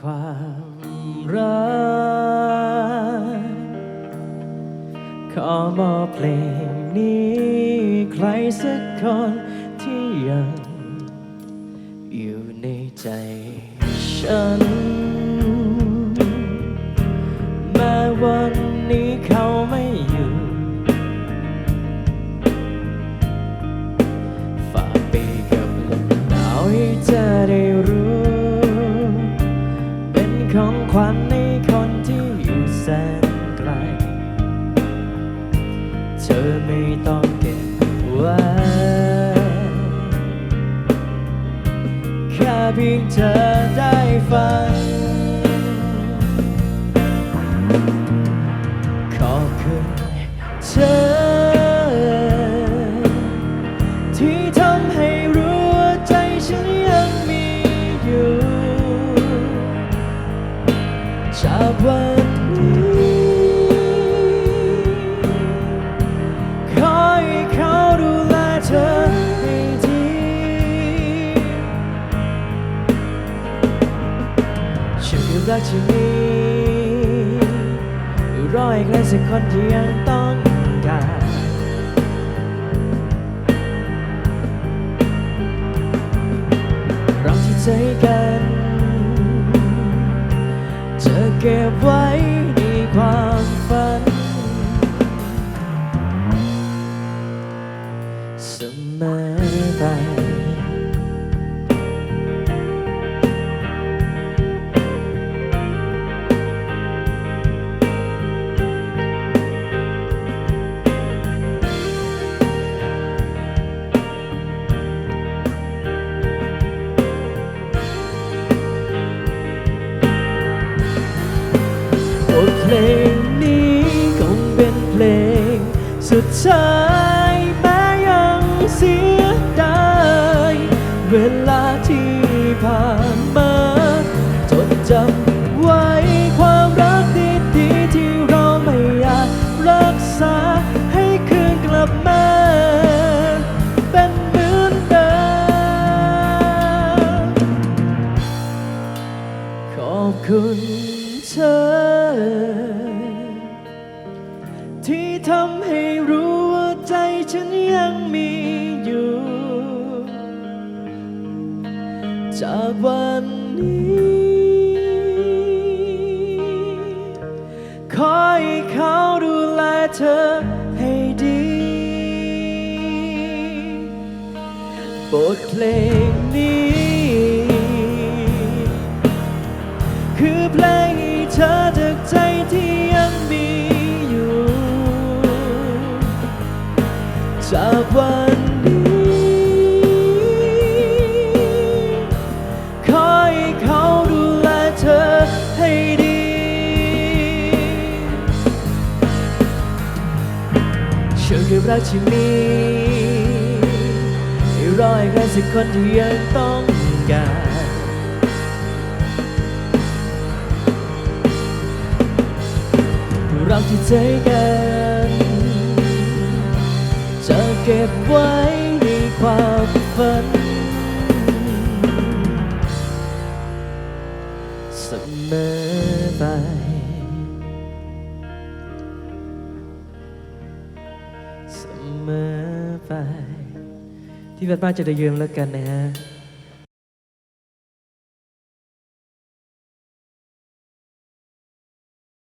ความรัก ขอมอบเพลงนี้ ใครสักคนที่ยัง อยู่ในใจฉัน ของขวัญในคนที่อยู่แสนไกล เธอไม่ต้องเก็บไว้แค่เพียงเธอได้ฟัง รักที่มีรออีกแล้วสักคนที่ยังต้องการเราที่ใจกันจะเก็บไว้ในความ สุดท้ายแม้ยังเสียดายเวลาที่ผ่านมาจดจำไว้ความรักดีๆที่เราไม่อยาจรักษาให้คืนกลับมา เป็นเหมือนเดิมขอบคุณเธอ ที่ทำให้ ฉันยังมีอยู่ จากวันนี้ ขอให้เขาดูแลเธอให้ดีบทเพลงนี้ คือเพลงให้เธอจากใจที่ยังมี จากวันนี้ขอให้เขาดูแลเธอให้ดี เชื่อกับรักที่มีให้รอให้ใครสักคนที่ยังต้องการเราที่ใจกัน ก็บไว้ในความฝัน เสมอไปเสมอไป ที่บ้านจะได้ยืมแล้วกันนะฮะ